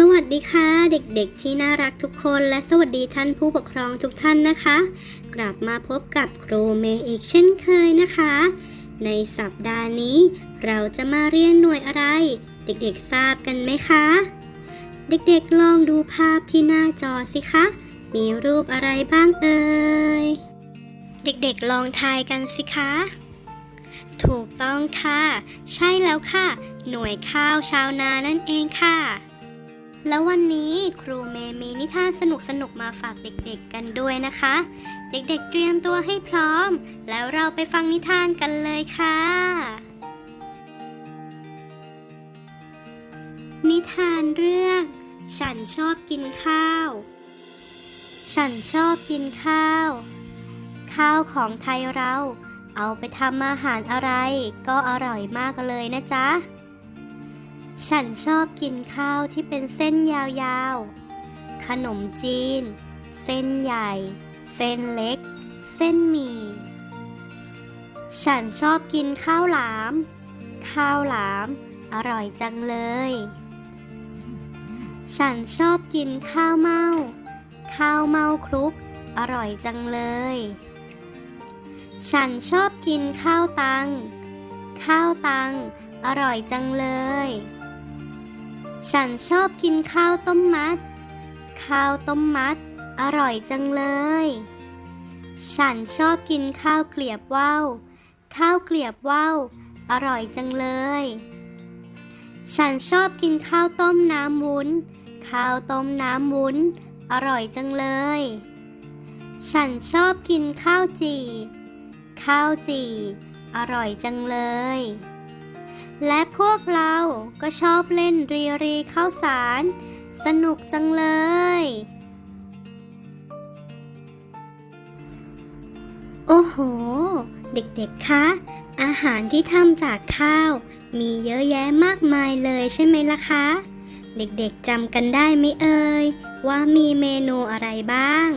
สวัสดีค่ะเด็กๆที่น่ารักทุกคนและสวัสดีท่านผู้ปกครองทุกท่านนะคะ กลับมาพบกับครูเมย์อีกเช่นเคยนะคะ ในสัปดาห์นี้ เราจะมาเรียนหน่วยอะไร เด็กๆทราบกันไหมคะ เด็กๆลองดูภาพที่หน้าจอสิคะ มีรูปอะไรบ้างเอ่ยเด็กๆลองทายกันสิคะถูกต้องค่ะ ใช่แล้วค่ะ หน่วยข้าวชาวนานั่นเองค่ะ แล้ววันนี้ครูเมย์มีนิทานสนุกๆมาฝากเด็กๆกันด้วยนะคะ เด็กๆเตรียมตัวให้พร้อม แล้วเราไปฟังนิทานกันเลยค่ะ นิทานเรื่อง ฉันชอบกินข้าว ฉันชอบกินข้าว ข้าวของไทยเรา เอาไปทำอาหารอะไร ก็อร่อยมากเลยนะจ๊ะ ฉันชอบกินข้าวที่เป็นเส้นยาวๆ ขนมจีน เส้นใหญ่ เส้นเล็ก เส้นหมี่ ฉันชอบกินข้าวหลาม ข้าวหลาม อร่อยจังเลย ฉันชอบกินข้าวเมาข้าวเมาคลุก อร่อยจังเลย ฉันชอบกินข้าวตัง ข้าวตังอร่อยจังเลย ฉันชอบกินข้าวต้มมัด ข้าวต้มมัด อร่อยจังเลย ฉันชอบกินข้าวเกลียบว่าวข้าวเกลียบว่าวอร่อยจังเลย ฉันชอบกินข้าวต้มน้ำวุ้น ข้าวต้มน้ำวุ้น อร่อยจังเลย ฉันชอบกินข้าวจี่ ข้าวจี่ อร่อยจังเลย และพวกเราก็ชอบเล่นรีรีข้าวสาร สนุกจังเลย โอ้โห เด็กๆ คะ อาหารที่ทำจากข้าว มีเยอะแยะมากมายเลยใช่ไหมล่ะคะ เด็กๆจำกันได้ไหมเอ่ย ว่ามีเมนูอะไรบ้าง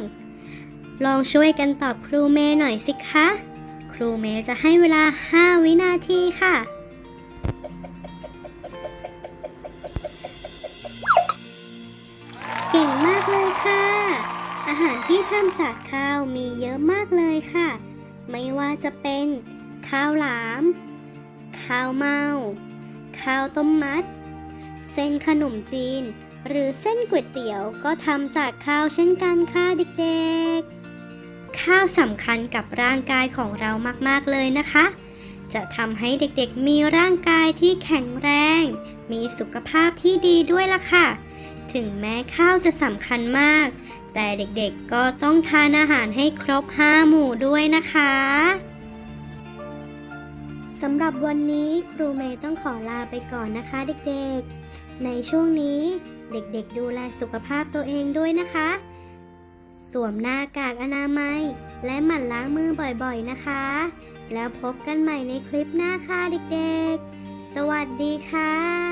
ลองช่วยกันตอบครูเมย์หน่อยสิคะ ครูเมย์จะให้เวลา 5 วินาทีค่ะ หารที่ทำจากข้าวมีเยอะมากเลยค่ะ ไม่ว่าจะเป็น ข้าวหลาม ข้าวเมา ข้าวต้มมัด เส้นขนมจีน หรือเส้นก๋วยเตี๋ยวก็ทำจากข้าวเช่นกันค่ะเด็กๆ ข้าวสำคัญกับร่างกายของเรามากๆเลยนะคะ จะทำให้เด็กๆมีร่างกายที่แข็งแรง มีสุขภาพที่ดีด้วยล่ะค่ะ ถึงแม้ข้าวจะสำคัญมาก แต่เด็กๆก็ต้องทานอาหารให้ครบ 5 หมู่ด้วยนะคะสำหรับวันนี้ครูเมย์ต้องขอลาไปก่อนนะคะเด็กๆ ในช่วงนี้เด็กๆ ดูแลสุขภาพตัวเองด้วยนะคะ สวมหน้ากากอนามัย และหมั่นล้างมือบ่อยๆนะคะ แล้วพบกันใหม่ในคลิปหน้าค่ะเด็กๆ สวัสดีค่ะ